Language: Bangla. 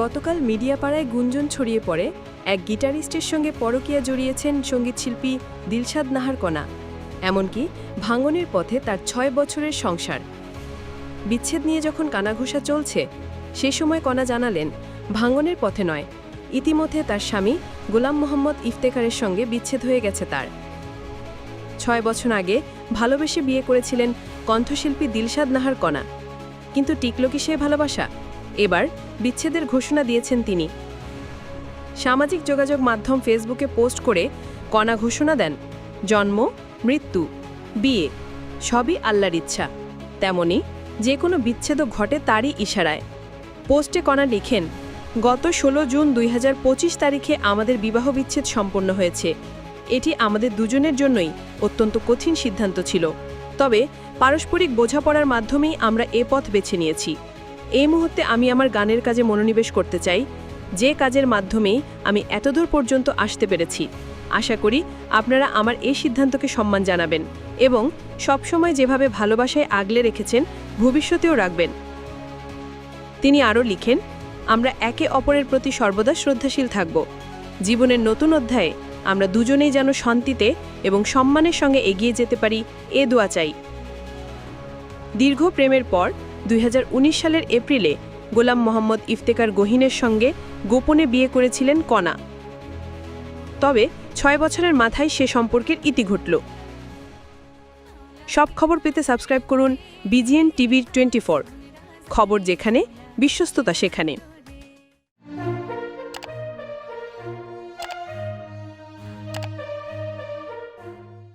গতকাল মিডিয়াপাড়ায় গুঞ্জন ছড়িয়ে পড়ে। এক গিটারিস্টের সঙ্গে পরকীয়া জড়িয়েছেন সঙ্গীতশিল্পী দিলশাদ নাহার কণা এমনকি ভাঙনের পথে তার ছয় বছরের সংসার। বিচ্ছেদ নিয়ে যখন কানাঘুষা চলছে, সে সময় কণা জানালেন, ভাঙনের পথে নয়। ইতিমধ্যে তার স্বামী গোলাম মোহাম্মদ ইফতেখারের সঙ্গে বিচ্ছেদ হয়ে গেছে তার। ছয় বছর আগে ভালোবেসে বিয়ে করেছিলেন কণ্ঠশিল্পী দিলশাদ নাহার কণা কিন্তু টিকল কি সে ভালোবাসা? এবার বিচ্ছেদের ঘোষণা দিয়েছেন তিনি। সামাজিক যোগাযোগ মাধ্যম ফেসবুকে পোস্ট করে কণা ঘোষণা দেন, জন্ম, মৃত্যু, বিয়ে, সবই আল্লাহর ইচ্ছা। তেমনি যে কোনো বিচ্ছেদও ঘটে তারই ইশারায়। পোস্টে কণা লিখেন, গত ষোলো জুন দুই হাজার পঁচিশ তারিখে আমাদের বিবাহ বিচ্ছেদ সম্পন্ন হয়েছে। এটি আমাদের দুজনের জন্যই অত্যন্ত কঠিন সিদ্ধান্ত ছিল। তবে পারস্পরিক বোঝাপড়ার মাধ্যমেই আমরা এ পথ বেছে নিয়েছি। এই মুহূর্তে আমি আমার গানের কাজে মনোনিবেশ করতে চাই। যে কাজের মাধ্যমেই আমি এতদূর পর্যন্ত আসতে পেরেছি। আশা করি আপনারা আমার এই সিদ্ধান্তকে সম্মান জানাবেন এবং সবসময় যেভাবে ভালোবাসায় আগলে রেখেছেন, ভবিষ্যতেও রাখবেন। তিনি আরও লিখেন, আমরা একে অপরের প্রতি সর্বদা শ্রদ্ধাশীল থাকব। জীবনের নতুন অধ্যায়ে আমরা দুজনেই যেন শান্তিতে এবং সম্মানের সঙ্গে এগিয়ে যেতে পারি, এ দোয়া চাই। দীর্ঘ প্রেমের পর দুই হাজার উনিশ সালের এপ্রিলে গোলাম মোহাম্মদ ইফতেকার গহিনের সঙ্গে গোপনে বিয়ে করেছিলেন কণা তবে ছয় বছরের মাথায় সে সম্পর্কের ইতি ঘটল। সব খবর পেতে সাবস্ক্রাইব করুন বিজিএন টিভির টোয়েন্টি খবর যেখানে, বিশ্বস্ততা সেখানে।